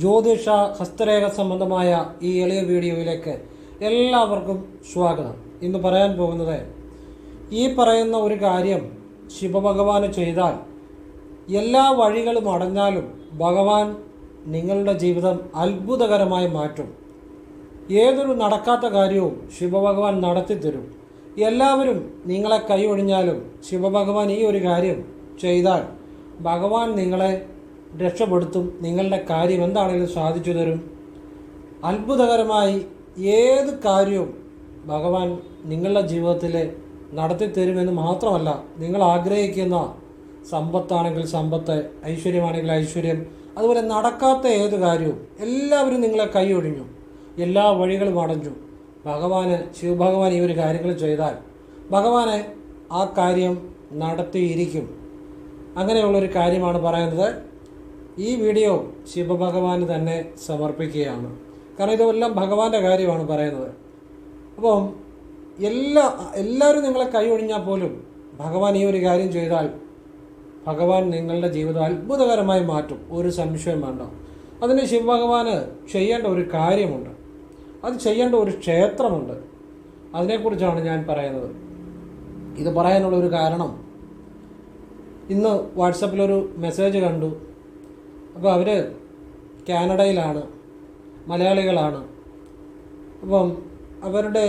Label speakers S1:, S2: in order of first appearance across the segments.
S1: ജ്യോതിഷ ഹസ്തരേഖ സംബന്ധമായ ഈ എളിയ വീഡിയോയിലേക്ക് എല്ലാവർക്കും സ്വാഗതം. ഇന്ന് പറയാൻ പോകുന്നത് ഈ പറയുന്ന ഒരു കാര്യം ശിവഭഗവാന് ചെയ്താൽ എല്ലാ വഴികളും അടഞ്ഞാലും ഭഗവാൻ നിങ്ങളുടെ ജീവിതം അത്ഭുതകരമായി മാറ്റും. ഏതൊരു നടക്കാത്ത കാര്യവും ശിവഭഗവാൻ നടത്തിത്തരും എല്ലാവരും നിങ്ങളെ കൈയൊഴിഞ്ഞാലും ശിവഭഗവാൻ ഈ ഒരു കാര്യം ചെയ്താൽ ഭഗവാൻ നിങ്ങളെ രക്ഷപ്പെടുത്തും. നിങ്ങളുടെ കാര്യം എന്താണെങ്കിലും സാധിച്ചു തരും. അത്ഭുതകരമായി ഏത് കാര്യവും ഭഗവാൻ നിങ്ങളുടെ ജീവിതത്തിൽ നടത്തിത്തരുമെന്ന് മാത്രമല്ല നിങ്ങൾ ആഗ്രഹിക്കുന്ന സമ്പത്താണെങ്കിൽ സമ്പത്ത് ഐശ്വര്യമാണെങ്കിൽ ഐശ്വര്യം അതുപോലെ നടക്കാത്ത ഏത് കാര്യവും എല്ലാവരും നിങ്ങളെ കൈയൊഴിഞ്ഞു എല്ലാ വഴികളും അടഞ്ഞു. ഭഗവാന് ശിവഭഗവാൻ ഈ ഒരു കാര്യങ്ങൾ ചെയ്താൽ ഭഗവാനെ ആ കാര്യം നടത്തിയിരിക്കും. അങ്ങനെയുള്ളൊരു കാര്യമാണ് പറയുന്നത്. ഈ വീഡിയോ ശിവഭഗവാന് തന്നെ സമർപ്പിക്കുകയാണ്. കാരണം ഇതെല്ലാം ഭഗവാന്റെ കാര്യമാണ് പറയുന്നത്. അപ്പം എല്ലാ എല്ലാവരും നിങ്ങളെ കൈയൊഴിഞ്ഞാൽ പോലും ഭഗവാൻ ഈ ഒരു കാര്യം ചെയ്താൽ ഭഗവാൻ നിങ്ങളുടെ ജീവിതം അത്ഭുതകരമായി മാറ്റും. ഒരു സംശയം വേണ്ട. അതിന് ശിവഭഗവാന് ചെയ്യേണ്ട ഒരു കാര്യമുണ്ട്. അത് ചെയ്യേണ്ട ഒരു ക്ഷേത്രമുണ്ട്. അതിനെക്കുറിച്ചാണ് ഞാൻ പറയുന്നത്. ഇത് പറയാനുള്ള ഒരു കാരണം. ഇന്ന് വാട്സപ്പിലൊരു മെസ്സേജ് കണ്ടു. അപ്പോൾ അവർ കാനഡയിലാണ് മലയാളികളാണ്. അപ്പം അവരുടെ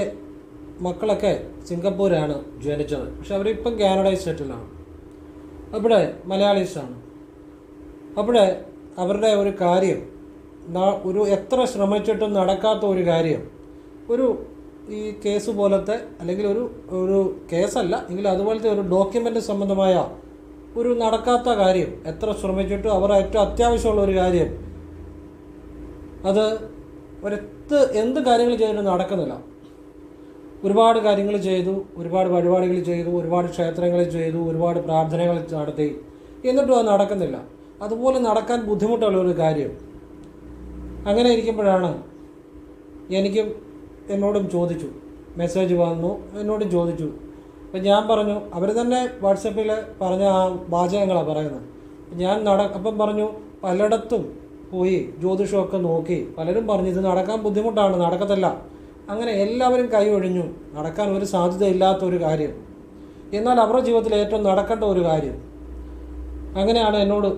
S1: മക്കളൊക്കെ സിംഗപ്പൂരാണ് ജനിച്ചത്. പക്ഷെ അവരിപ്പം കാനഡയിൽ സെറ്റിലാണ് അവിടെ മലയാളീസാണ്. അവിടെ അവരുടെ ഒരു കാര്യം ഒരു എത്ര ശ്രമിച്ചിട്ടും നടക്കാത്ത ഒരു കാര്യം ഒരു ഈ കേസ് പോലത്തെ അല്ലെങ്കിൽ ഒരു ഒരു കേസല്ല എങ്കിൽ അതുപോലത്തെ ഒരു ഡോക്യുമെന്റ് സംബന്ധമായ ഒരു നടക്കാത്ത കാര്യം. എത്ര ശ്രമിച്ചിട്ടും അവർ ഏറ്റവും അത്യാവശ്യമുള്ള ഒരു കാര്യം. അത് ഒരെത്ത് എന്ത് കാര്യങ്ങൾ ചെയ്തിട്ടും നടക്കുന്നില്ല. ഒരുപാട് കാര്യങ്ങൾ ചെയ്തു ഒരുപാട് പരിപാടികൾ ചെയ്തു ഒരുപാട് ക്ഷേത്രങ്ങൾ ചെയ്തു ഒരുപാട് പ്രാർത്ഥനകൾ നടത്തി. എന്നിട്ടും അത് നടക്കുന്നില്ല. അതുപോലെ നടക്കാൻ ബുദ്ധിമുട്ടുള്ള ഒരു കാര്യം. അങ്ങനെ ഇരിക്കുമ്പോഴാണ് എനിക്കും എന്നോടും ചോദിച്ചു. മെസ്സേജ് വന്നു എന്നോടും ചോദിച്ചു. അപ്പം ഞാൻ പറഞ്ഞു അവർ തന്നെ വാട്സപ്പിൽ പറഞ്ഞ ആ വാചകങ്ങളാണ് പറയുന്നത്. ഞാൻ നട അപ്പം പറഞ്ഞു പലയിടത്തും പോയി ജ്യോതിഷമൊക്കെ നോക്കി. പലരും പറഞ്ഞു ഇത് നടക്കാൻ ബുദ്ധിമുട്ടാണ് നടക്കത്തില്ല. അങ്ങനെ എല്ലാവരും കൈ ഒഴിഞ്ഞു. നടക്കാൻ ഒരു സാധ്യതയില്ലാത്ത ഒരു കാര്യം. എന്നാൽ അവരുടെ ജീവിതത്തിൽ ഏറ്റവും നടക്കേണ്ട ഒരു കാര്യം. അങ്ങനെയാണ് എന്നോട്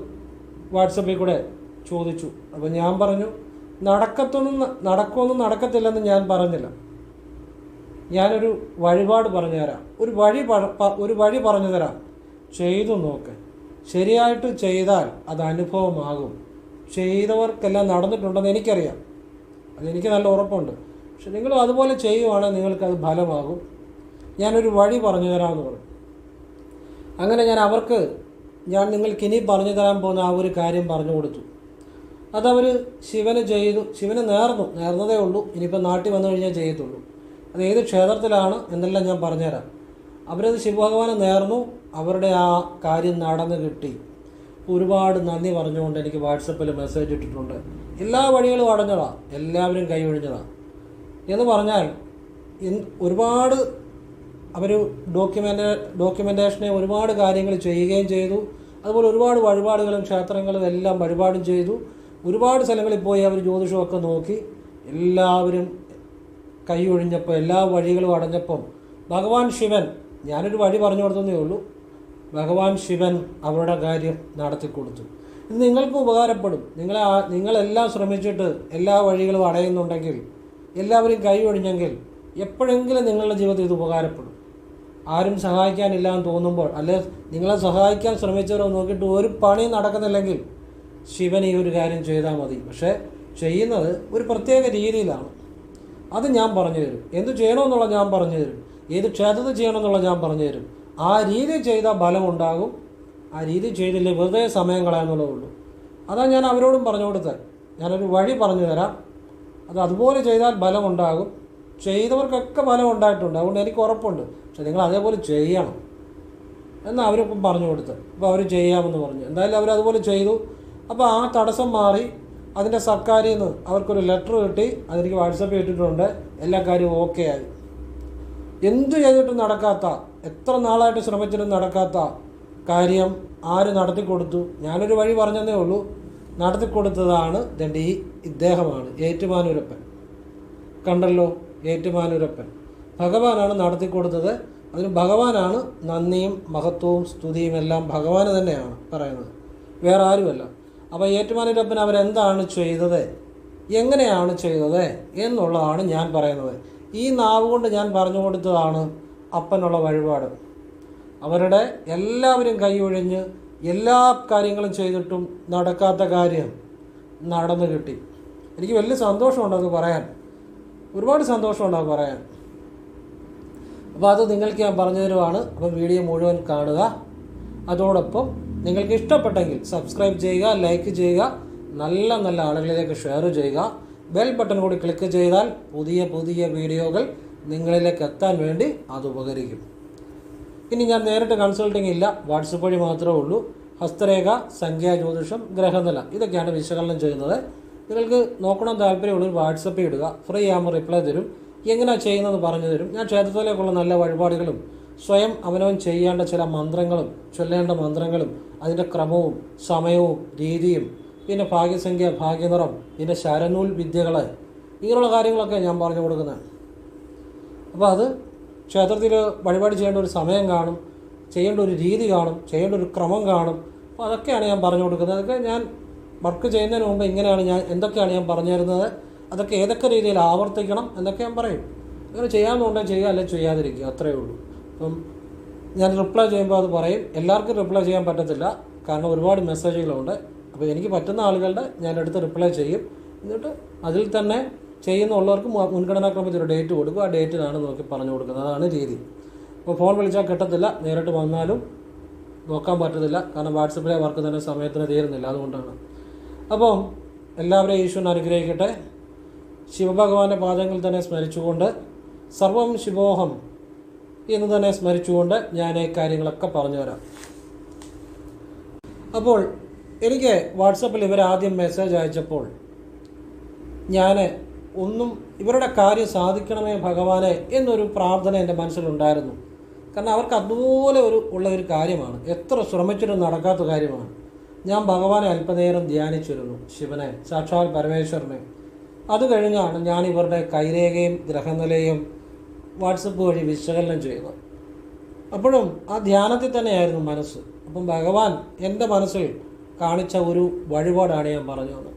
S1: വാട്സപ്പിൽ കൂടെ ചോദിച്ചു. അപ്പോൾ ഞാൻ പറഞ്ഞു നടക്കത്തൊന്നും നടക്കുമൊന്നും നടക്കത്തില്ലെന്ന് ഞാൻ പറഞ്ഞില്ല. ഞാനൊരു വഴിപാട് പറഞ്ഞു തരാം ഒരു വഴി ഒരു വഴി പറഞ്ഞു തരാം ചെയ്തു നോക്ക്. ശരിയായിട്ട് ചെയ്താൽ അത് അനുഭവമാകും. ചെയ്തവർക്കെല്ലാം നടന്നിട്ടുണ്ടെന്ന് എനിക്കറിയാം. അതെനിക്ക് നല്ല ഉറപ്പുണ്ട്. പക്ഷെ നിങ്ങൾ അതുപോലെ ചെയ്യുവാണെങ്കിൽ നിങ്ങൾക്കത് ഫലമാകും. ഞാനൊരു വഴി പറഞ്ഞു തരാമെന്ന് പറഞ്ഞു. അങ്ങനെ ഞാൻ അവർക്ക് ഞാൻ നിങ്ങൾക്ക് ഇനി പറഞ്ഞു തരാൻ പോകുന്ന ആ ഒരു കാര്യം പറഞ്ഞു കൊടുത്തു. അതവർ ശിവന് ചെയ്തു ശിവന് നേർന്നു. നേർന്നതേ ഉള്ളൂ. ഇനിയിപ്പോൾ നാട്ടിൽ വന്നു കഴിഞ്ഞാൽ ചെയ്യത്തുള്ളൂ. അത് ഏത് ക്ഷേത്രത്തിലാണ് എന്നെല്ലാം ഞാൻ പറഞ്ഞുതരാം. അവരത് ശിവഭഗവാനെ നേർന്നു. അവരുടെ ആ കാര്യം നടന്നു കിട്ടി. ഒരുപാട് നന്ദി പറഞ്ഞുകൊണ്ട് എനിക്ക് വാട്സപ്പിൽ മെസ്സേജ് ഇട്ടിട്ടുണ്ട്. എല്ലാ വഴികളും അടഞ്ഞതാ. എല്ലാവരും കൈ ഒഴിഞ്ഞതാ. എന്ന് പറഞ്ഞാൽ ഒരുപാട് അവർ ഡോക്യുമെന്റ് ഡോക്യുമെന്റേഷനെ ഒരുപാട് കാര്യങ്ങൾ ചെയ്യുകയും ചെയ്തു. അതുപോലെ ഒരുപാട് വഴിപാടുകളും ക്ഷേത്രങ്ങളും എല്ലാം വഴിപാടും ചെയ്തു. ഒരുപാട് സ്ഥലങ്ങളിൽ പോയി അവർ ജ്യോതിഷമൊക്കെ നോക്കി. എല്ലാവരും കൈ ഒഴിഞ്ഞപ്പോൾ എല്ലാ വഴികളും അടഞ്ഞപ്പം ഭഗവാൻ ശിവൻ ഞാനൊരു വഴി പറഞ്ഞു കൊടുത്തതേ ഉള്ളൂ. ഭഗവാൻ ശിവൻ അവരുടെ കാര്യം നടത്തി കൊടുത്തു. ഇത് നിങ്ങൾക്ക് ഉപകാരപ്പെടും. നിങ്ങളെ നിങ്ങളെല്ലാം ശ്രമിച്ചിട്ട് എല്ലാ വഴികളും അടയുന്നുണ്ടെങ്കിൽ എല്ലാവരും കൈ ഒഴിഞ്ഞെങ്കിൽ എപ്പോഴെങ്കിലും നിങ്ങളുടെ ജീവിതത്തിൽ ഇത് ഉപകാരപ്പെടും. ആരും സഹായിക്കാനില്ല എന്ന് തോന്നുമ്പോൾ അല്ലെ നിങ്ങളെ സഹായിക്കാൻ ശ്രമിച്ചവരോ നോക്കിയിട്ട് ഒരു പണി നടക്കുന്നില്ലെങ്കിൽ ശിവൻ ഈ ഒരു കാര്യം ചെയ്താൽ മതി. പക്ഷേ ചെയ്യുന്നത് ഒരു പ്രത്യേക രീതിയിലാണ്. അത് ഞാൻ പറഞ്ഞു തരും. എന്ത് ചെയ്യണമെന്നുള്ള ഞാൻ പറഞ്ഞു തരും. ഏത് ക്ഷേത്രത്തിൽ ചെയ്യണമെന്നുള്ള ഞാൻ പറഞ്ഞു തരും. ആ രീതി ചെയ്താൽ ഫലമുണ്ടാകും. ആ രീതി ചെയ്തില്ലേ വെറുതെ സമയം കളയാന്നുള്ളതേ ഉള്ളൂ. അതാ ഞാൻ അവരോടും പറഞ്ഞു കൊടുത്തത്. ഞാനൊരു വഴി പറഞ്ഞു തരാം. അത് അതുപോലെ ചെയ്താൽ ഫലമുണ്ടാകും. ചെയ്തവർക്കൊക്കെ ഫലം ഉണ്ടായിട്ടുണ്ട് അതുകൊണ്ട് എനിക്ക് ഉറപ്പുണ്ട്. പക്ഷെ നിങ്ങൾ അതേപോലെ ചെയ്യണം. എന്ന് അവരിപ്പം പറഞ്ഞു കൊടുത്ത് അപ്പോൾ അവർ ചെയ്യാമെന്ന് പറഞ്ഞു. എന്തായാലും അവരതുപോലെ ചെയ്തു. അപ്പോൾ ആ തടസ്സം മാറി. അതിന്റെ സർക്കാരിൽ നിന്ന് അവർക്കൊരു ലെറ്റർ കിട്ടി അതെനിക്ക് വാട്സപ്പ് ഇട്ടിട്ടുണ്ട്. എല്ലാ കാര്യവും ഓക്കെ ആയി. എന്തു ചെയ്തിട്ടും നടക്കാത്ത എത്ര നാളായിട്ട് ശ്രമിച്ചിട്ടും നടക്കാത്ത കാര്യം ആര് നടത്തിക്കൊടുത്തു ഞാനൊരു വഴി പറഞ്ഞതേ ഉള്ളൂ. നടത്തിക്കൊടുത്തതാണ് ഈ ഇദ്ദേഹമാണ് ഏറ്റുമാനൂരപ്പൻ. കണ്ടല്ലോ ഏറ്റുമാനൂരപ്പൻ. ഭഗവാനാണ് നടത്തിക്കൊടുത്തത് അതിന് ഭഗവാനാണ് നന്ദിയും മഹത്വവും സ്തുതിയും എല്ലാം ഭഗവാന് തന്നെയാണ് പറയുന്നത്. വേറെ ആരുമല്ല. അപ്പോൾ ഏറ്റുമാനൂരപ്പൻ അവരെന്താണ് ചെയ്തത്? എങ്ങനെയാണ് ചെയ്തത് എന്നുള്ളതാണ് ഞാൻ പറയുന്നത്. ഈ നാവ് കൊണ്ട് ഞാൻ പറഞ്ഞു കൊടുത്തതാണ് അപ്പനുള്ള വഴിപാട്. അവരുടെ എല്ലാവരും കൈയൊഴിഞ്ഞ് എല്ലാ കാര്യങ്ങളും ചെയ്തിട്ടും നടക്കാത്ത കാര്യം നടന്നു കിട്ടി. എനിക്ക് വലിയ സന്തോഷമുണ്ട് അത് പറയാൻ. ഒരുപാട് സന്തോഷമുണ്ട് അത് പറയാൻ. അപ്പോൾ അത് നിങ്ങൾക്ക് ഞാൻ പറഞ്ഞു തരുവാണ്. അപ്പോൾ വീഡിയോ മുഴുവൻ കാണുക. അതോടൊപ്പം നിങ്ങൾക്ക് ഇഷ്ടപ്പെട്ടെങ്കിൽ സബ്സ്ക്രൈബ് ചെയ്യുക ലൈക്ക് ചെയ്യുക നല്ല നല്ല ആളുകളിലേക്ക് ഷെയർ ചെയ്യുക. ബെൽ ബട്ടൺ കൂടി ക്ലിക്ക് ചെയ്താൽ പുതിയ പുതിയ വീഡിയോകൾ നിങ്ങളിലേക്ക് എത്താൻ വേണ്ടി അത് ഉപകരിക്കും. ഇനി ഞാൻ നേരിട്ട് കൺസൾട്ടിംഗ് ഇല്ല വാട്സപ്പ് വഴി മാത്രമേ ഉള്ളൂ. ഹസ്തരേഖ സംഖ്യാ ജ്യോതിഷം ഗ്രഹനില ഇതൊക്കെയാണ് വിശകലനം ചെയ്യുന്നത്. നിങ്ങൾക്ക് നോക്കണം താല്പര്യമുള്ളവർ വാട്സപ്പിൽ ഇടുക ഫ്രീ ആകുമ്പോൾ റിപ്ലൈ തരും. എങ്ങനെയാണ് ചെയ്യുന്നതെന്ന് പറഞ്ഞു തരും. ഞാൻ ക്ഷേത്രത്തിലേക്കുള്ള നല്ല വഴിപാടുകളും സ്വയം അവനവൻ ചെയ്യേണ്ട ചില മന്ത്രങ്ങളും ചൊല്ലേണ്ട മന്ത്രങ്ങളും അതിന്റെ ക്രമവും സമയവും രീതിയും പിന്നെ ഭാഗ്യസംഖ്യ ഭാഗ്യനിറം പിന്നെ ശരനൂൽ വിദ്യകൾ ഇങ്ങനെയുള്ള കാര്യങ്ങളൊക്കെ ഞാൻ പറഞ്ഞു കൊടുക്കുന്നത്. അപ്പോൾ അത് ക്ഷേത്രത്തിൽ വഴിപാട് ചെയ്യേണ്ട ഒരു സമയം കാണും ചെയ്യേണ്ട ഒരു രീതി കാണും ചെയ്യേണ്ട ഒരു ക്രമം കാണും. അപ്പോൾ അതൊക്കെയാണ് ഞാൻ പറഞ്ഞു കൊടുക്കുന്നത്. അതൊക്കെ ഞാൻ വർക്ക് ചെയ്യുന്നതിന് മുമ്പ് ഇങ്ങനെയാണ് ഞാൻ എന്തൊക്കെയാണ് ഞാൻ പറഞ്ഞു തരുന്നത് അതൊക്കെ ഏതൊക്കെ രീതിയിൽ ആവർത്തിക്കണം എന്നൊക്കെ ഞാൻ പറയും. അങ്ങനെ ചെയ്യാമെന്നുണ്ടെങ്കിൽ ചെയ്യുക അല്ലെങ്കിൽ ചെയ്യാതിരിക്കുക അത്രയേ ഉള്ളൂ. അപ്പം ഞാൻ റിപ്ലൈ ചെയ്യുമ്പോൾ അത് പറയും. എല്ലാവർക്കും റിപ്ലൈ ചെയ്യാൻ പറ്റത്തില്ല. കാരണം ഒരുപാട് മെസ്സേജുകളുണ്ട് അപ്പോൾ എനിക്ക് പറ്റുന്ന ആളുകളുടെ ഞാൻ എടുത്ത് റിപ്ലൈ ചെയ്യും. എന്നിട്ട് അതിൽ തന്നെ ചെയ്യുന്ന ഉള്ളവർക്ക് മുൻഗണനാക്രമത്തിൽ ഒരു ഡേറ്റ് കൊടുക്കും. ആ ഡേറ്റിലാണ് നോക്കി പറഞ്ഞു കൊടുക്കുന്നത്. അതാണ് രീതി. അപ്പോൾ ഫോൺ വിളിച്ചാൽ കിട്ടത്തില്ല. നേരിട്ട് വന്നാലും നോക്കാൻ പറ്റത്തില്ല. കാരണം വാട്സപ്പിലെ വർക്ക് തന്നെ സമയത്തിന് തീരുന്നില്ല. അതുകൊണ്ടാണ്. അപ്പോൾ എല്ലാവരെയും ഈശ്വരൻ അനുഗ്രഹിക്കട്ടെ. ശിവഭഗവാന്റെ പാദങ്ങൾ തന്നെ സ്മരിച്ചുകൊണ്ട് സർവം ശിവോഹം. എന്ന് തന്നെ സ്മരിച്ചുകൊണ്ട് ഞാൻ ഈ കാര്യങ്ങളൊക്കെ പറഞ്ഞു തരാം അപ്പോൾ എനിക്ക് വാട്സപ്പിൽ ഇവർ ആദ്യം മെസ്സേജ് അയച്ചപ്പോൾ ഞാൻ ഒന്നും ഇവരുടെ കാര്യം സാധിക്കണമേ ഭഗവാനെ എന്നൊരു പ്രാർത്ഥന എന്റെ മനസ്സിലുണ്ടായിരുന്നു. കാരണം അവർക്ക് അതുപോലെ ഒരു ഉള്ള ഒരു കാര്യമാണ്. എത്ര ശ്രമിച്ചിട്ടും നടക്കാത്ത കാര്യമാണ്. ഞാൻ ഭഗവാനെ അല്പനേരം ധ്യാനിച്ചിരുന്നു. ശിവനെ സാക്ഷാൽ പരമേശ്വരനെ. അത് കഴിഞ്ഞാണ് ഞാൻ ഇവരുടെ കൈരേഖയും ഗ്രഹനിലയും വാട്സപ്പ് വഴി വിശകലനം ചെയ്യുന്നത് അപ്പോഴും ആ ധ്യാനത്തിൽ തന്നെയായിരുന്നു മനസ്സ്. അപ്പം ഭഗവാൻ എന്റെ മനസ്സിൽ കാണിച്ച ഒരു വഴിപാടാണ് ഞാൻ പറഞ്ഞു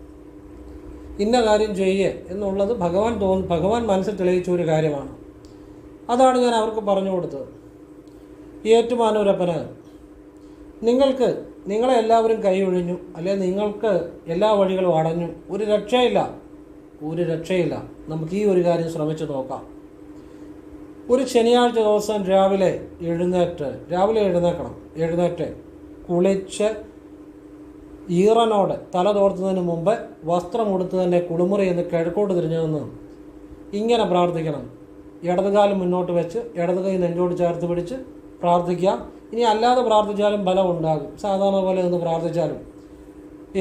S1: ഇന്ന കാര്യം ചെയ്യേ എന്നുള്ളത് ഭഗവാൻ തോന്നി ഭഗവാൻ മനസ്സിൽ തെളിയിച്ച ഒരു കാര്യമാണ്. അതാണ് ഞാൻ അവർക്ക് പറഞ്ഞു കൊടുത്തത്. ഏറ്റുമാനൂരപ്പന് നിങ്ങൾക്ക് നിങ്ങളെ എല്ലാവരും കൈയൊഴിഞ്ഞു അല്ലെ നിങ്ങൾക്ക് എല്ലാ വഴികളും അടഞ്ഞു. ഒരു രക്ഷയില്ല. ഒരു രക്ഷയില്ല. നമുക്ക് ഈ ഒരു കാര്യം ശ്രമിച്ചു നോക്കാം. ഒരു ശനിയാഴ്ച ദിവസം രാവിലെ എഴുന്നേറ്റ് രാവിലെ എഴുന്നേക്കണം എഴുന്നേറ്റ് കുളിച്ച് ഈറനോട് തല തോർത്തുന്നതിന് മുമ്പ് വസ്ത്രം ഉടുത്ത് തന്നെ കുളിമുറി എന്ന് കിഴക്കോട്ട് തിരിഞ്ഞു നിന്ന് ഇങ്ങനെ പ്രാർത്ഥിക്കണം. ഇടതുകാലം മുന്നോട്ട് വെച്ച് ഇടതു കൈ നെഞ്ചോട് ചേർത്ത് പിടിച്ച് പ്രാർത്ഥിക്കാം ഇനി അല്ലാതെ പ്രാർത്ഥിച്ചാലും ബലം ഉണ്ടാകും. സാധാരണ പോലെ ഒന്ന് പ്രാർത്ഥിച്ചാലും.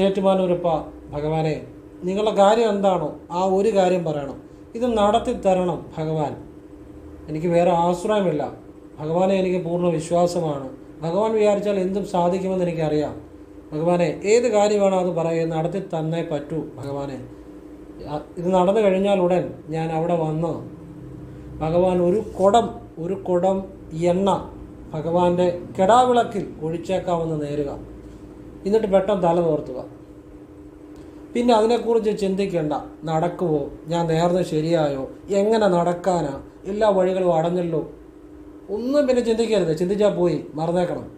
S1: ഏറ്റുമാനൂരപ്പ ഭഗവാനെ നിങ്ങളുടെ കാര്യം എന്താണോ ആ ഒരു കാര്യം പറയണം. ഇത് നടത്തി തരണം ഭഗവാൻ. എനിക്ക് വേറെ ആശ്രയമില്ല. ഭഗവാനെ എനിക്ക് പൂർണ വിശ്വാസമാണ്. ഭഗവാൻ വിചാരിച്ചാൽ എന്തും സാധിക്കുമെന്ന് എനിക്കറിയാം. ഭഗവാനെ ഏത് കാര്യമാണോ അത് പറയുക നടത്തി തന്നെ പറ്റൂ ഭഗവാനെ. ഇത് നടന്നു കഴിഞ്ഞാൽ ഉടൻ ഞാൻ അവിടെ വന്ന്. ഭഗവാൻ ഒരു കുടം ഒരു കുടം എണ്ണ ഭഗവാന്റെ കെടാവിളക്കിൽ ഒഴിച്ചേക്കാമെന്ന് നേരുക. എന്നിട്ട് പെട്ടെന്ന് തല തോർത്തുക. പിന്നെ അതിനെക്കുറിച്ച് ചിന്തിക്കേണ്ട. നടക്കുമോ ഞാൻ നേർന്ന് ശരിയായോ? എങ്ങനെ നടക്കാനാ? എല്ലാ വഴികളും അടഞ്ഞല്ലോ ഒന്നും പിന്നെ ചിന്തിക്കരുത്. ചിന്തിച്ചാൽ പോയി. മറന്നേക്കണം.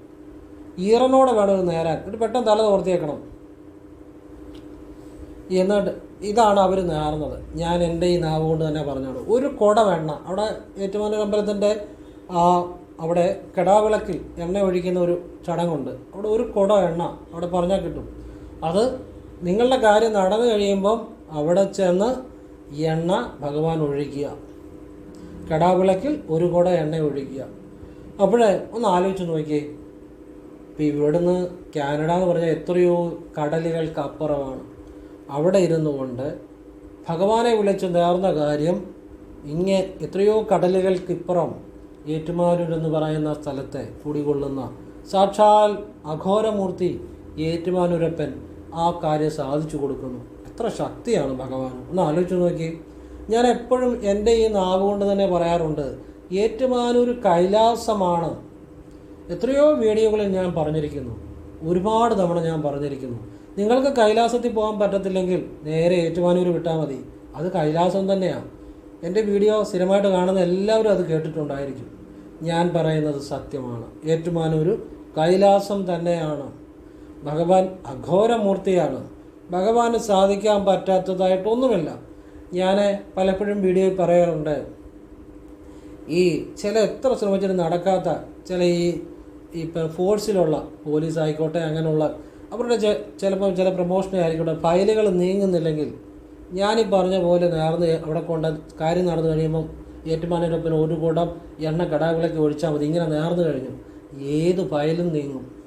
S1: ഈറനോടെ വേണം നേരാൻ. എന്നിട്ട് പെട്ടെന്ന് തല തോർത്തിയേക്കണം. എന്നിട്ട് ഇതാണ് അവർ നേർന്നത്. ഞാൻ എന്റെ ഈ നാവ് കൊണ്ട് തന്നെ പറഞ്ഞോളൂ. ഒരു കുട എണ്ണ അവിടെ ഏറ്റുമാനൂർ അമ്പലത്തിന്റെ ആ അവിടെ കെടാവിളക്കിൽ എണ്ണ ഒഴിക്കുന്ന ഒരു ചടങ്ങുണ്ട്. അവിടെ ഒരു കുട എണ്ണ അവിടെ പറഞ്ഞാൽ കിട്ടും. അത് നിങ്ങളുടെ കാര്യം നടന്നു കഴിയുമ്പം അവിടെ ചെന്ന് എണ്ണ ഭഗവാൻ ഒഴിക്കുക. കടാവിളക്കിൽ ഒരു കുട എണ്ണ ഒഴിക്കുക. അപ്പോഴേ ഒന്ന് ആലോചിച്ച് നോക്കിയേ. ഇപ്പം ഇവിടുന്ന് കാനഡ എന്ന് പറഞ്ഞാൽ എത്രയോ കടലുകൾക്ക് അപ്പുറമാണ് അവിടെ ഇരുന്നു കൊണ്ട് ഭഗവാനെ വിളിച്ച് നേർന്ന കാര്യം ഇങ്ങെ എത്രയോ കടലുകൾക്കിപ്പുറം ഏറ്റുമാനൂരെന്ന് പറയുന്ന സ്ഥലത്തെ കൂടികൊള്ളുന്ന സാക്ഷാൽ അഘോരമൂർത്തി ഏറ്റുമാനൂരപ്പൻ ആ കാര്യം സാധിച്ചു കൊടുക്കുന്നു. എത്ര ശക്തിയാണ് ഭഗവാൻ. ഒന്ന് ആലോചിച്ച് നോക്കി. ഞാൻ എപ്പോഴും എന്റെ ഈ നാവ് കൊണ്ട് തന്നെ പറയാറുണ്ട് ഏറ്റുമാനൂർ കൈലാസമാണ്. എത്രയോ വീഡിയോകളിൽ ഞാൻ പറഞ്ഞിരിക്കുന്നു. ഒരുപാട് തവണ ഞാൻ പറഞ്ഞിരിക്കുന്നു. നിങ്ങൾക്ക് കൈലാസത്തിൽ പോകാൻ പറ്റത്തില്ലെങ്കിൽ നേരെ ഏറ്റുമാനൂർ വിട്ടാൽ മതി. അത് കൈലാസം തന്നെയാണ് എന്റെ വീഡിയോ സ്ഥിരമായിട്ട് കാണുന്ന എല്ലാവരും അത് കേട്ടിട്ടുണ്ടായിരിക്കും. ഞാൻ പറയുന്നത് സത്യമാണ്. ഏറ്റുമാനൂർ കൈലാസം തന്നെയാണ്. ഭഗവാൻ അഘോരമൂർത്തിയാണ്. ഭഗവാന് സാധിക്കാൻ പറ്റാത്തതായിട്ടൊന്നുമില്ല ഞാൻ പലപ്പോഴും വീഡിയോയിൽ പറയാറുണ്ട്. ഈ ചില എത്ര ശ്രമിച്ചിട്ട് നടക്കാത്ത ചില ഈ ഇപ്പം ഫോഴ്സിലുള്ള പോലീസ് ആയിക്കോട്ടെ അങ്ങനെയുള്ള അവരുടെ ചിലപ്പോൾ ചില പ്രൊമോഷൻ ഫയലുകൾ നീങ്ങുന്നില്ലെങ്കിൽ ഞാനീ പറഞ്ഞ പോലെ നേർന്ന് അവിടെ കൊണ്ട് കാര്യം നടന്നു കഴിയുമ്പം ഏറ്റുമാനൊപ്പം ഒരു കൂടം എണ്ണ കടാവിളക്ക് ഒഴിച്ചാൽ മതി. ഇങ്ങനെ നേർന്നു കഴിഞ്ഞു. ഏത് ഫയലും നീങ്ങും.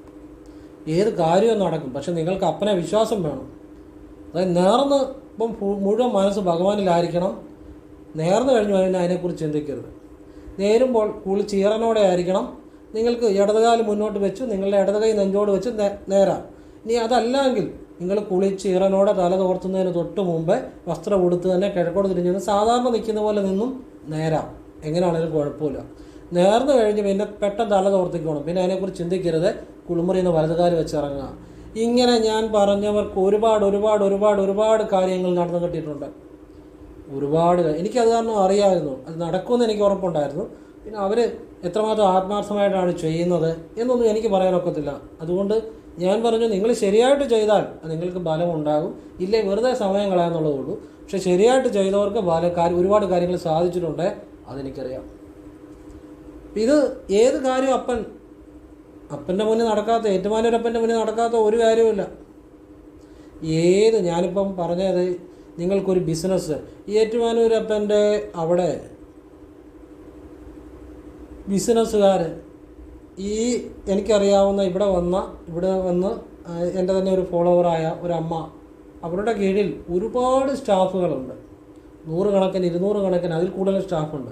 S1: ഏത് കാര്യവും നടക്കും. പക്ഷെ നിങ്ങൾക്ക് അപ്പനെ വിശ്വാസം വേണം. അതായത് നേർന്ന് ഇപ്പം മുഴുവൻ മനസ്സ് ഭഗവാനിലായിരിക്കണം. നേർന്നു കഴിഞ്ഞു കഴിഞ്ഞാൽ അതിനെക്കുറിച്ച് ചിന്തിക്കരുത്. നേരുമ്പോൾ കുളി ചീറനോടെ ആയിരിക്കണം. നിങ്ങൾക്ക് ഇടതുകാൽ മുന്നോട്ട് വെച്ച് നിങ്ങളുടെ ഇടതുകൈ നെഞ്ചോട് വെച്ച് നേരാം. ഇനി അതല്ലെങ്കിൽ നിങ്ങൾ കുളി ചീറനോടെ തല തോർത്തുന്നതിന് തൊട്ട് മുമ്പേ വസ്ത്രം ഉടുത്ത് തന്നെ കിഴക്കോട് തിരിഞ്ഞ് സാധാരണ നിൽക്കുന്ന പോലെ നിന്നും നേരാം. എങ്ങനെയാണെങ്കിലും കുഴപ്പമില്ല. നേർന്നു കഴിഞ്ഞ് പിന്നെ പെട്ടെന്ന് തല തോർത്തിക്കോണം പിന്നെ അതിനെക്കുറിച്ച് ചിന്തിക്കരുത്. കുളിമുറിയിൽ നിന്ന് വലതുകാൽ വെച്ചിറങ്ങുക ഇങ്ങനെ ഞാൻ പറഞ്ഞവർക്ക് ഒരുപാട് ഒരുപാട് ഒരുപാട് ഒരുപാട് കാര്യങ്ങൾ നടന്നു കിട്ടിയിട്ടുണ്ട്. ഒരുപാട് എനിക്കത് കാരണം അറിയാമായിരുന്നു അത് നടക്കുമെന്ന് എനിക്ക് ഉറപ്പുണ്ടായിരുന്നു. പിന്നെ അവർ എത്രമാത്രം ആത്മാർത്ഥമായിട്ടാണ് ചെയ്യുന്നത് എന്നൊന്നും എനിക്ക് പറയാനൊക്കത്തില്ല അതുകൊണ്ട് ഞാൻ പറഞ്ഞു നിങ്ങൾ ശരിയായിട്ട് ചെയ്താൽ നിങ്ങൾക്ക് ബലം ഉണ്ടാകും ഇല്ലേ വെറുതെ സമയം കളയാന്നുള്ളതേ ഉള്ളൂ. പക്ഷെ ശരിയായിട്ട് ചെയ്തവർക്ക് ബല ഒരുപാട് കാര്യങ്ങൾ സാധിച്ചിട്ടുണ്ട്. അതെനിക്കറിയാം. ഇത് ഏത് കാര്യവും അപ്പൻ അപ്പന്റെ മുന്നിൽ നടക്കാത്ത ഏറ്റുമാനൂരപ്പന്റെ മുന്നിൽ നടക്കാത്ത ഒരു കാര്യവുമില്ല. ഏത് ഞാനിപ്പം പറഞ്ഞത് നിങ്ങൾക്കൊരു ബിസിനസ് ഏറ്റുമാനൂരപ്പന്റെ അവിടെ ബിസിനസ്സുകാർ ഈ എനിക്കറിയാവുന്ന ഇവിടെ വന്ന ഇവിടെ വന്ന് എന്റെ തന്നെ ഒരു ഫോളോവറായ ഒരു അമ്മ അവരുടെ കീഴിൽ ഒരുപാട് സ്റ്റാഫുകളുണ്ട്. നൂറുകണക്കിന് ഇരുന്നൂറ് കണക്കിന് അതിൽ കൂടുതൽ സ്റ്റാഫുണ്ട്.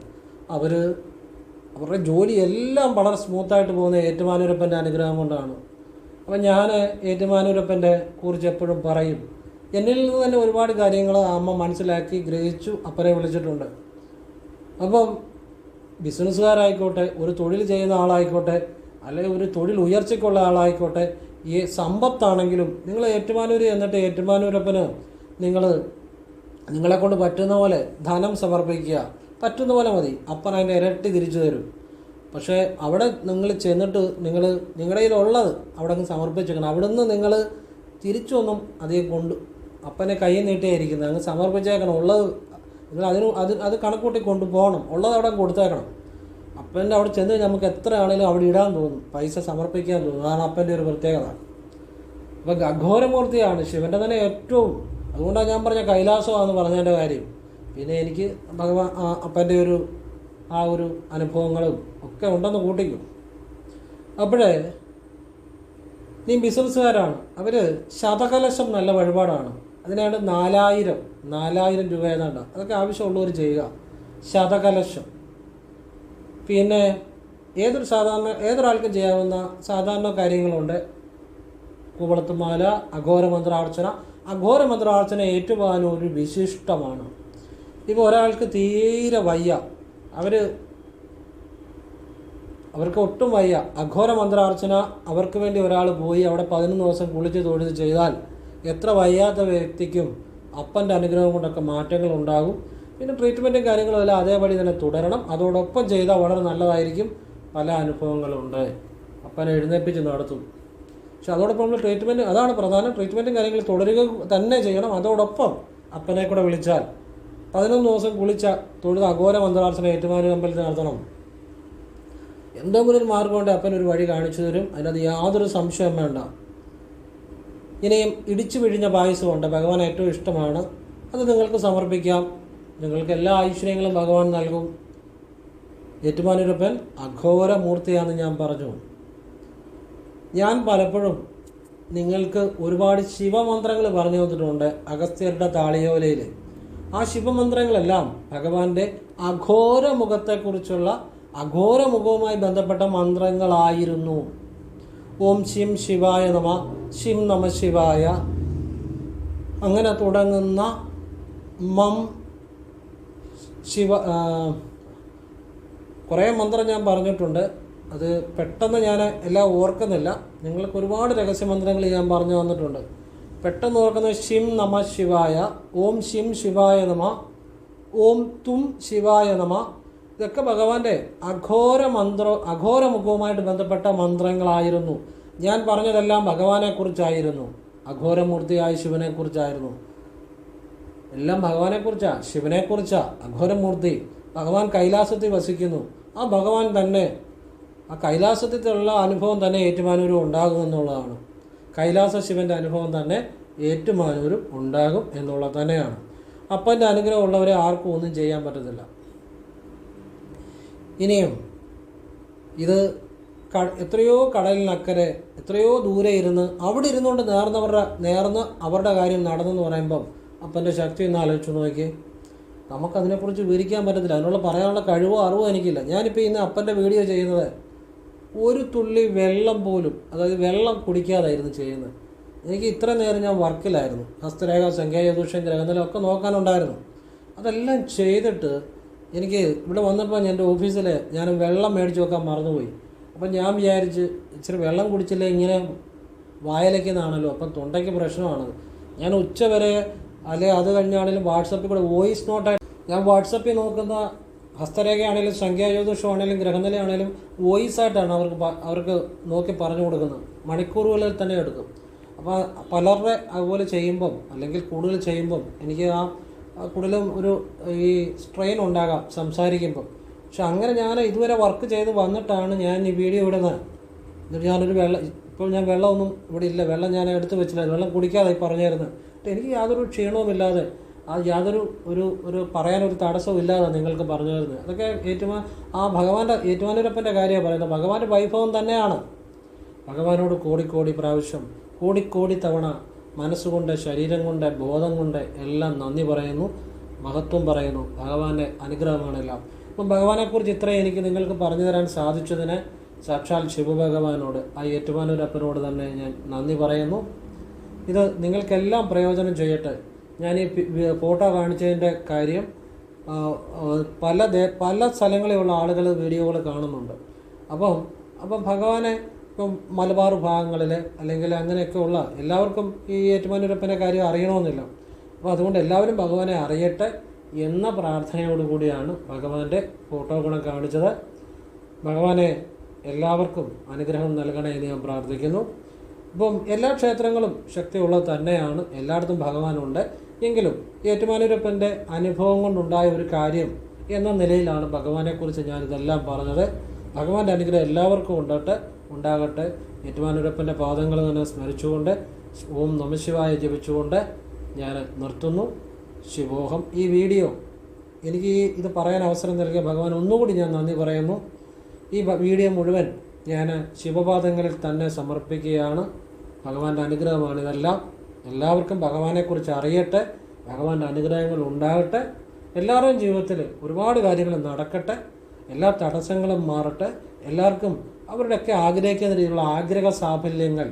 S1: അവർ അവരുടെ ജോലി എല്ലാം വളരെ സ്മൂത്തായിട്ട് പോകുന്ന ഏറ്റുമാനൂരപ്പന്റെ അനുഗ്രഹം കൊണ്ടാണ്. അപ്പം ഞാൻ ഏറ്റുമാനൂരപ്പന്റെ കുറിച്ച് എപ്പോഴും പറയും എന്നിൽ നിന്ന് തന്നെ ഒരുപാട് കാര്യങ്ങൾ അമ്മ മനസ്സിലാക്കി ഗ്രഹിച്ചു അപ്പനെ വിളിച്ചിട്ടുണ്ട്. അപ്പം ബിസിനസ്സുകാരായിക്കോട്ടെ ഒരു തൊഴിൽ ചെയ്യുന്ന ആളായിക്കോട്ടെ അല്ലെങ്കിൽ ഒരു തൊഴിൽ ഉയർച്ചയ്ക്കുള്ള ആളായിക്കോട്ടെ ഈ സമ്പത്താണെങ്കിലും നിങ്ങൾ ഏറ്റുമാനൂർ എന്നിട്ട് ഏറ്റുമാനൂരപ്പന് നിങ്ങൾ നിങ്ങളെക്കൊണ്ട് പറ്റുന്ന പോലെ ധനം സമർപ്പിക്കുക പറ്റുന്ന പോലെ മതി. അപ്പൻ അതിന്റെ ഇരട്ടി തിരിച്ചു തരും. പക്ഷേ അവിടെ നിങ്ങൾ ചെന്നിട്ട് നിങ്ങൾ നിങ്ങളുടെ കയ്യിലുള്ളത് അവിടെ അങ്ങ് സമർപ്പിച്ചേക്കണം. അവിടെ നിന്ന് നിങ്ങൾ തിരിച്ചൊന്നും അധികം കൊണ്ട് അപ്പനെ കൈ നീട്ടിയായിരിക്കുന്നത് അങ്ങ് സമർപ്പിച്ചേക്കണം. ഉള്ളത് നിങ്ങൾ അതിന് അത് അത് കണക്കൂട്ടി കൊണ്ടുപോകണം. ഉള്ളത് അവിടെ കൊടുത്തേക്കണം. അപ്പന്റെ അവിടെ ചെന്ന് നമുക്ക് എത്ര ആണെങ്കിലും അവിടെ ഇടാൻ തോന്നും. പൈസ സമർപ്പിക്കാൻ തോന്നും. അതാണ് അപ്പന്റെ ഒരു പ്രത്യേകത. അപ്പം അഘോരമൂർത്തിയാണ് ശിവന്റെ തന്നെ ഏറ്റവും അതുകൊണ്ടാണ് ഞാൻ പറഞ്ഞ കൈലാസമാണെന്ന് പറഞ്ഞതിന്റെ കാര്യം. പിന്നെ എനിക്ക് ഭഗവാൻ അപ്പന്റെ ഒരു ആ ഒരു അനുഭവങ്ങളും ഒക്കെ ഉണ്ടെന്ന് കൂട്ടിക്കും. അപ്പോഴേ നീ ബിസിനസ്സുകാരാണ്. അവർ ശതകലശം നല്ല വഴിപാടാണ്. അതിനാണ് നാലായിരം നാലായിരം രൂപ ഏതാണ്ട് അതൊക്കെ ആവശ്യമുള്ളവർ ചെയ്യുക. ശതകലശം. പിന്നെ ഏതൊരു സാധാരണ ഏതൊരാൾക്കും ചെയ്യാവുന്ന സാധാരണ കാര്യങ്ങളുണ്ട്. കൂവളത്തുമാല അഘോരമന്ത്രാർച്ചന. അഘോരമന്ത്രാർച്ചന ഏറ്റുപോകാൻ ഒരു വിശിഷ്ടമാണ്. ഇപ്പോൾ ഒരാൾക്ക് തീരെ വയ്യ. അവർ അവർക്ക് ഒട്ടും വയ്യ. അഘോര മന്ത്രാർച്ചന അവർക്ക് വേണ്ടി ഒരാൾ പോയി അവിടെ പതിനൊന്ന് ദിവസം കുളിച്ച് തൊഴുത് ചെയ്താൽ എത്ര വയ്യാത്ത വ്യക്തിക്കും അപ്പന്റെ അനുഗ്രഹം കൊണ്ടൊക്കെ മാറ്റങ്ങൾ ഉണ്ടാകും. പിന്നെ ട്രീറ്റ്മെന്റും കാര്യങ്ങളും എല്ലാം അതേപടി തന്നെ തുടരണം. അതോടൊപ്പം ചെയ്താൽ വളരെ നല്ലതായിരിക്കും. പല അനുഭവങ്ങളുണ്ട് അപ്പനെ എഴുന്നേൽപ്പിച്ച് നടത്തും. പക്ഷെ അതോടൊപ്പം നമ്മൾ ട്രീറ്റ്മെന്റ് അതാണ് പ്രധാനം. ട്രീറ്റ്മെന്റും കാര്യങ്ങളും തുടരുക തന്നെ ചെയ്യണം. അതോടൊപ്പം അപ്പനെ കൂടെ വിളിച്ചാൽ പതിനൊന്ന് ദിവസം കുളിച്ച തൊഴുത് അഘോര മന്ത്രാർച്ചന ഏറ്റുമാനൂർ അമ്പലത്തിൽ നടത്തണം. എന്തെങ്കിലും ഒരു മാർഗം കൊണ്ട് അപ്പൻ ഒരു വഴി കാണിച്ചു തരും. അതിനകത്ത് യാതൊരു സംശയം വേണ്ട. ഇനിയും ഇടിച്ചു പിഴിഞ്ഞ പായസമുണ്ട് ഭഗവാൻ ഏറ്റവും ഇഷ്ടമാണ്. അത് നിങ്ങൾക്ക് സമർപ്പിക്കാം. നിങ്ങൾക്ക് എല്ലാ ഐശ്വര്യങ്ങളും ഭഗവാൻ നൽകും. ഏറ്റുമാനൂരപ്പൻ അഘോര മൂർത്തിയാണെന്ന് ഞാൻ പറഞ്ഞു. ഞാൻ പലപ്പോഴും നിങ്ങൾക്ക് ഒരുപാട് ശിവമന്ത്രങ്ങൾ പറഞ്ഞു തന്നിട്ടുണ്ട് അഗസ്ത്യരുടെ താളിയോലയിൽ ആ ശിവമന്ത്രങ്ങളെല്ലാം ഭഗവാന്റെ അഘോരമുഖത്തെക്കുറിച്ചുള്ള അഘോരമുഖവുമായി അഘോര മുഖവുമായി ബന്ധപ്പെട്ട മന്ത്രങ്ങളായിരുന്നു. ഓം ശിം ശിവായ നമ ശിം നമ ശിവായ. അങ്ങനെ തുടങ്ങുന്ന മം ശിവ കുറേ മന്ത്രം ഞാൻ പറഞ്ഞിട്ടുണ്ട്. അത് പെട്ടെന്ന് ഞാൻ എല്ലാം ഓർക്കുന്നില്ല. നിങ്ങൾക്ക് ഒരുപാട് രഹസ്യമന്ത്രങ്ങൾ ഞാൻ പറഞ്ഞു തന്നിട്ടുണ്ട്. പെട്ടെന്ന് ഓർക്കുന്നത് ശിം നമ ശിവായ ഓം ശിം ശിവായ നമ ഓം തും ശിവായ നമ. ഇതൊക്കെ ഭഗവാന്റെ അഘോര മന്ത്ര അഘോര മുഖവുമായിട്ട് ബന്ധപ്പെട്ട മന്ത്രങ്ങളായിരുന്നു. ഞാൻ പറഞ്ഞതെല്ലാം ഭഗവാനെക്കുറിച്ചായിരുന്നു അഘോരമൂർത്തിയായ ശിവനെക്കുറിച്ചായിരുന്നു എല്ലാം ഭഗവാനെക്കുറിച്ചാ ശിവനെക്കുറിച്ചാ അഘോരമൂർത്തി. ഭഗവാൻ കൈലാസത്തിൽ വസിക്കുന്നു. ആ ഭഗവാൻ തന്നെ ആ കൈലാസത്തിലുള്ള അനുഭവം തന്നെ ഏറ്റുമാനൂരും ഉണ്ടാകും എന്നുള്ളതാണ് കൈലാസ ശിവന്റെ അനുഭവം തന്നെ ഏറ്റുമാനൂരും ഉണ്ടാകും എന്നുള്ളത് തന്നെയാണ്. അപ്പന്റെ അനുഗ്രഹം ഉള്ളവരെ ആർക്കും ഒന്നും ചെയ്യാൻ പറ്റത്തില്ല. ഇനിയും ഇത് എത്രയോ കടലിനക്കരെ എത്രയോ ദൂരെ ഇരുന്ന് അവിടെ ഇരുന്നുകൊണ്ട് നേർന്നവരുടെ നേർന്ന് അവരുടെ കാര്യം നടന്നെന്ന് പറയുമ്പം അപ്പന്റെ ശക്തി ഒന്ന് ആലോചിച്ച് നോക്കി നമുക്കതിനെക്കുറിച്ച് വിവരിക്കാൻ പറ്റത്തില്ല. അതിനുള്ള പറയാനുള്ള കഴിവോ അറിവോ എനിക്കില്ല. ഞാനിപ്പോൾ ഇന്ന് അപ്പന്റെ വീഡിയോ ചെയ്യുന്നത് ഒരു തുള്ളി വെള്ളം പോലും അതായത് വെള്ളം കുടിക്കാതായിരുന്നു ചെയ്യുന്നത്. എനിക്ക് ഇത്ര നേരം ഞാൻ വർക്കിലായിരുന്നു. ഹസ്തരേഖ സംഖ്യാദൂഷൻ ഗ്രഹനിലം ഒക്കെ നോക്കാനുണ്ടായിരുന്നു. അതെല്ലാം ചെയ്തിട്ട് എനിക്ക് ഇവിടെ വന്നപ്പോൾ എന്റെ ഓഫീസിൽ ഞാൻ വെള്ളം മേടിച്ച് വെക്കാൻ മറന്നുപോയി. അപ്പം ഞാൻ വിചാരിച്ച് ഇച്ചിരി വെള്ളം കുടിച്ചില്ല ഇങ്ങനെ വായലയ്ക്കുന്നതാണല്ലോ അപ്പം തൊണ്ടയ്ക്ക് പ്രശ്നമാണത്. ഞാൻ ഉച്ച വരെ അല്ലെ അത് കഴിഞ്ഞാണെങ്കിലും വാട്സപ്പിൽ കൂടെ വോയിസ് നോട്ടായിട്ട് ഞാൻ വാട്സപ്പിൽ നോക്കുന്ന ഹസ്തരേഖയാണെങ്കിലും സംഖ്യാജ്യോതിഷമാണെങ്കിലും ഗ്രഹനിലയാണെങ്കിലും വോയിസ് ആയിട്ടാണ് അവർക്ക് അവർക്ക് നോക്കി പറഞ്ഞു കൊടുക്കുന്നത്. മണിക്കൂറുകളിൽ തന്നെ എടുക്കും. അപ്പോൾ പലരുടെ അതുപോലെ ചെയ്യുമ്പം അല്ലെങ്കിൽ കൂടുതൽ ചെയ്യുമ്പം എനിക്ക് ആ കൂടുതലും ഒരു ഈ സ്ട്രെയിൻ ഉണ്ടാകാം സംസാരിക്കുമ്പം. പക്ഷെ അങ്ങനെ ഞാൻ ഇതുവരെ വർക്ക് ചെയ്ത് വന്നിട്ടാണ് ഞാൻ ഈ വീഡിയോ ഇടുന്നത്. എന്നിട്ട് ഞാനൊരു വെള്ളം ഇപ്പോൾ ഞാൻ വെള്ളമൊന്നും ഇവിടെ ഇല്ല. വെള്ളം ഞാൻ എടുത്ത് വെച്ചില്ല. വെള്ളം കുടിക്കാതെ പറഞ്ഞായിരുന്നു. എനിക്ക് യാതൊരു ക്ഷീണവുമില്ലാതെ ആ യാതൊരു ഒരു ഒരു പറയാനൊരു തടസ്സവും ഇല്ലാതെ നിങ്ങൾക്ക് പറഞ്ഞു തരുന്നത്. അതൊക്കെ ഏറ്റുമാ ആ ഭഗവാന്റെ ഏറ്റുമാനൂരപ്പന്റെ കാര്യമാണ് പറയുന്നത്. ഭഗവാന്റെ വൈഭവം തന്നെയാണ്. ഭഗവാനോട് കോടിക്കോടി പ്രാവശ്യം കോടിക്കോടി തവണ മനസ്സുകൊണ്ട് ശരീരം കൊണ്ട് ബോധം കൊണ്ട് എല്ലാം നന്ദി പറയുന്നു മഹത്വം പറയുന്നു ഭഗവാന്റെ അനുഗ്രഹമാണെല്ലാം അപ്പം ഭഗവാനെക്കുറിച്ച് ഇത്രയും എനിക്ക് നിങ്ങൾക്ക് പറഞ്ഞു തരാൻ സാധിച്ചതിന് സാക്ഷാൽ ശിവഭഗവാനോട് ആ ഏറ്റുമാനൂരപ്പനോട് തന്നെ ഞാൻ നന്ദി പറയുന്നു. ഇത് നിങ്ങൾക്കെല്ലാം പ്രയോജനം ചെയ്യട്ടെ. ഞാൻ ഈ ഫോട്ടോ കാണിച്ചതിന്റെ കാര്യം പല പല സ്ഥലങ്ങളിലുള്ള ആളുകൾ വീഡിയോകൾ കാണുന്നുണ്ട്. അപ്പം അപ്പം ഭഗവാനെ ഇപ്പം മലബാർ ഭാഗങ്ങളിൽ അല്ലെങ്കിൽ അങ്ങനെയൊക്കെ ഉള്ള എല്ലാവർക്കും ഈ ഏറ്റുമാനൂരപ്പന്റെ കാര്യം അറിയണമെന്നില്ല. അപ്പോൾ അതുകൊണ്ട് എല്ലാവരും ഭഗവാനെ അറിയട്ടെ എന്ന പ്രാർത്ഥനയോടുകൂടിയാണ് ഭഗവാന്റെ ഫോട്ടോകളെ കാണിച്ചത്. ഭഗവാനെ എല്ലാവർക്കും അനുഗ്രഹം നൽകണേ എന്ന് ഞാൻ പ്രാർത്ഥിക്കുന്നു. ഇപ്പം എല്ലാ ക്ഷേത്രങ്ങളും ശക്തിയുള്ളത് തന്നെയാണ്. എല്ലായിടത്തും ഭഗവാനുണ്ട്. എങ്കിലും ഏറ്റുമാനൂരപ്പന്റെ അനുഭവം കൊണ്ടുണ്ടായ ഒരു കാര്യം എന്ന നിലയിലാണ് ഭഗവാനെക്കുറിച്ച് ഞാനിതെല്ലാം പറഞ്ഞത്. ഭഗവാന്റെ അനുഗ്രഹം എല്ലാവർക്കും ഉണ്ടാകട്ടെ ഉണ്ടാകട്ടെ. ഏറ്റുമാനൂരപ്പന്റെ പാദങ്ങൾ തന്നെ സ്മരിച്ചുകൊണ്ട് ഓം നമശിവായ ജപിച്ചുകൊണ്ട് ഞാൻ നിർത്തുന്നു. ശിവോഹം. ഈ വീഡിയോ എനിക്ക് ഇത് പറയാൻ അവസരം നൽകിയ ഭഗവാൻ ഒന്നുകൂടി ഞാൻ നന്ദി പറയുന്നു. ഈ വീഡിയോ മുഴുവൻ ഞാൻ ശിവപാദങ്ങളിൽ തന്നെ സമർപ്പിക്കുകയാണ്. ഭഗവാന്റെ അനുഗ്രഹമാണ് ഇതെല്ലാം. എല്ലാവർക്കും ഭഗവാനെക്കുറിച്ച് അറിയട്ടെ ഭഗവാന്റെ അനുഗ്രഹങ്ങൾ ഉണ്ടാകട്ടെ എല്ലാവരുടെയും ജീവിതത്തിൽ ഒരുപാട് കാര്യങ്ങൾ നടക്കട്ടെ എല്ലാ തടസ്സങ്ങളും മാറട്ടെ എല്ലാവർക്കും അവരുടെയൊക്കെ ആഗ്രഹിക്കുന്ന രീതിയിലുള്ള ആഗ്രഹ സാഫല്യങ്ങൾ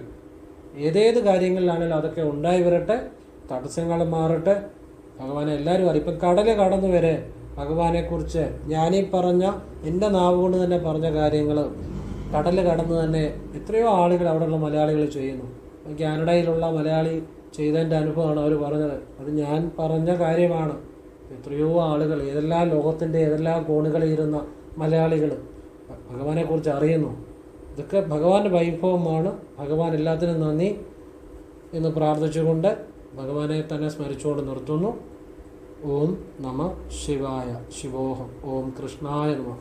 S1: ഏതേത് കാര്യങ്ങളിലാണെങ്കിലും അതൊക്കെ ഉണ്ടായി വരട്ടെ തടസ്സങ്ങൾ മാറട്ടെ. ഭഗവാനെ എല്ലാവരും അറിയും. ഇപ്പം കടൽ കടന്നു വരെ ഭഗവാനെക്കുറിച്ച് ഞാനീ പറഞ്ഞ എന്റെ നാവ് കൊണ്ട് തന്നെ പറഞ്ഞ കാര്യങ്ങൾ കടൽ കടന്ന് തന്നെ എത്രയോ ആളുകൾ അവിടെയുള്ള മലയാളികൾ ചെയ്യുന്നു. കാനഡയിലുള്ള മലയാളി ചെയ്തതിന്റെ അനുഭവമാണ് അവർ പറഞ്ഞത്. അത് ഞാൻ പറഞ്ഞ കാര്യമാണ്. എത്രയോ ആളുകൾ ഏതെല്ലാം ലോകത്തിന്റെ ഏതെല്ലാം കോണുകളിൽ ഇരുന്ന മലയാളികൾ ഭഗവാനെക്കുറിച്ച് അറിയുന്നു. ഇതൊക്കെ ഭഗവാന്റെ വൈഭവമാണ്. ഭഗവാൻ എല്ലാത്തിനും നന്ദി എന്ന് പ്രാർത്ഥിച്ചുകൊണ്ട് ഭഗവാനെ തന്നെ സ്മരിച്ചുകൊണ്ട് നിർത്തുന്നു. ഓം നമ ശിവായ. ശിവോഹം. ഓം കൃഷ്ണായ നമ.